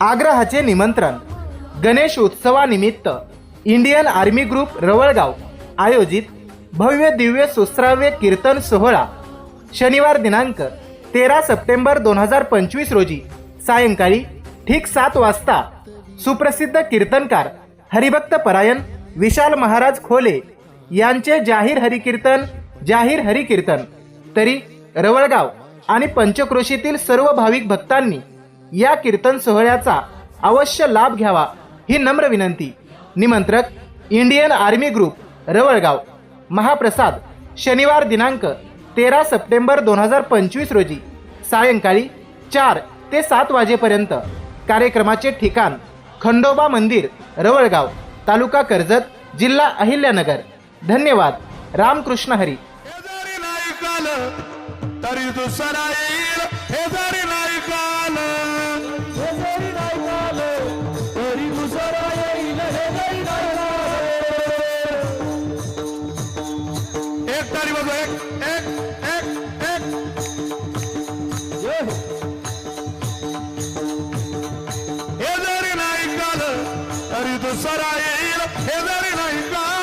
आग्रहाचे निमंत्रण. गणेश उत्सवानिमित्त Indian army group Rawalgaon आयोजित भव्य दिव्य सुस्राव्य कीर्तन सोहळा शनिवार दिनांक तेरा सप्टेंबर दोन हजार पंचवीस रोजी. सायंकाळी ठीक सात वाजता सुप्रसिद्ध कीर्तनकार हरिभक्त परायण विशाल महाराज खोले यांचे जाहीर हरिकीर्तन जाहीर हरिकीर्तन. तरी रवळगाव आणि पंचक्रोशीतील सर्व भाविक भक्तांनी या कीर्तन सोहळ्याचा अवश्य लाभ घ्यावा ही नम्र विनंती. निमंत्रक इंडियन आर्मी ग्रुप रवळगाव. महाप्रसाद शनिवार दिनांक तेरा सप्टेंबर दोन हजार पंचवीस रोजी सायंकाळी चार ते सात वाजेपर्यंत. कार्यक्रमाचे ठिकाण खंडोबा मंदिर रवळगाव तालुका कर्जत जिल्हा अहिल्यानगर. धन्यवाद. रामकृष्ण हरी. तरी दुसरा येईल हे जरी नाही काल. हे जरी नाही काल तरी दुसरा येईल हे जरी नाही काल. एक तारी बघू एक एक एक एक. हे जरी नाही काल तरी दुसरा येईल हे जरी नाही काल.